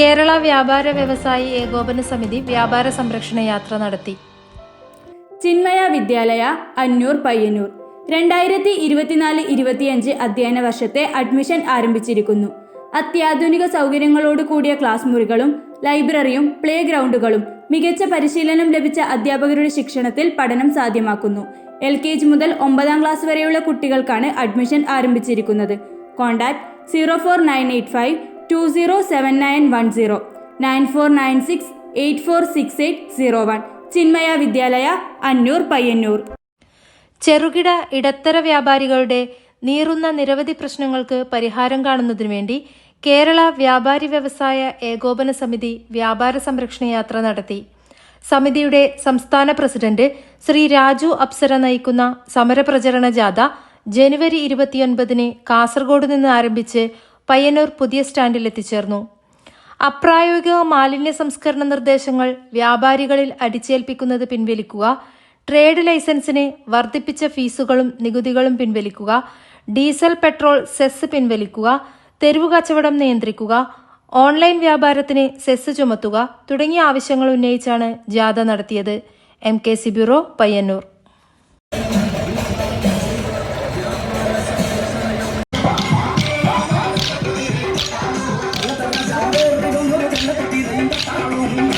കേരള വ്യാപാര വ്യവസായി ഏകോപന സമിതി വ്യാപാര സംരക്ഷണ യാത്ര നടത്തി. ചിന്മയ വിദ്യാലയ അന്നൂർ പയ്യന്നൂർ. രണ്ടായിരത്തി ഇരുപത്തിനാല് ഇരുപത്തിയഞ്ച് അധ്യയന വർഷത്തെ അഡ്മിഷൻ ആരംഭിച്ചിരിക്കുന്നു. അത്യാധുനിക സൗകര്യങ്ങളോട് കൂടിയ ക്ലാസ് മുറികളും ലൈബ്രറിയും പ്ലേ ഗ്രൗണ്ടുകളും മികച്ച പരിശീലനം ലഭിച്ച അധ്യാപകരുടെ ശിക്ഷണത്തിൽ പഠനം സാധ്യമാക്കുന്നു. എൽ കെ ജി മുതൽ ഒമ്പതാം ക്ലാസ് വരെയുള്ള കുട്ടികൾക്കാണ് അഡ്മിഷൻ ആരംഭിച്ചിരിക്കുന്നത്. Contact zero four nine eight five two zero seven nine one zero nine four nine six eight four six eight zero one Chinmaya Vidyalaya Annur Payyanur. ചെറുകിട ഇടത്തര വ്യാപാരികളുടെ നീറുന്ന നിരവധി പ്രശ്നങ്ങൾക്ക് പരിഹാരം കാണുന്നതിനു വേണ്ടി കേരള വ്യാപാരി വ്യവസായ ഏകോപന സമിതി വ്യാപാര സംരക്ഷണ യാത്ര നടത്തി. സമിതിയുടെ സംസ്ഥാന പ്രസിഡന്റ് ശ്രീ രാജു അപ്സര നയിക്കുന്ന സമരപ്രചരണ ജാഥ ജനുവരി ഇരുപത്തിയൊൻപതിന് കാസർഗോഡ് നിന്ന് ആരംഭിച്ച് പയ്യന്നൂർ പുതിയ സ്റ്റാൻഡിൽ എത്തിച്ചേർന്നു അപ്രായോഗിക മാലിന്യ സംസ്കരണ നിർദ്ദേശങ്ങൾ വ്യാപാരികളിൽ അടിച്ചേൽപ്പിക്കുന്നത് പിൻവലിക്കുക ട്രേഡ് ലൈസൻസിന് വർദ്ധിപ്പിച്ച ഫീസുകളും നികുതികളും പിൻവലിക്കുക ഡീസൽ പെട്രോൾ സെസ് പിൻവലിക്കുക തെരുവു കച്ചവടം നിയന്ത്രിക്കുക ഓൺലൈൻ വ്യാപാരത്തിന് സെസ് ചുമത്തുക തുടങ്ങിയ ആവശ്യങ്ങൾ ഉന്നയിച്ചാണ് ജാഥ നടത്തിയത്. M K C bureau Payyanur. room.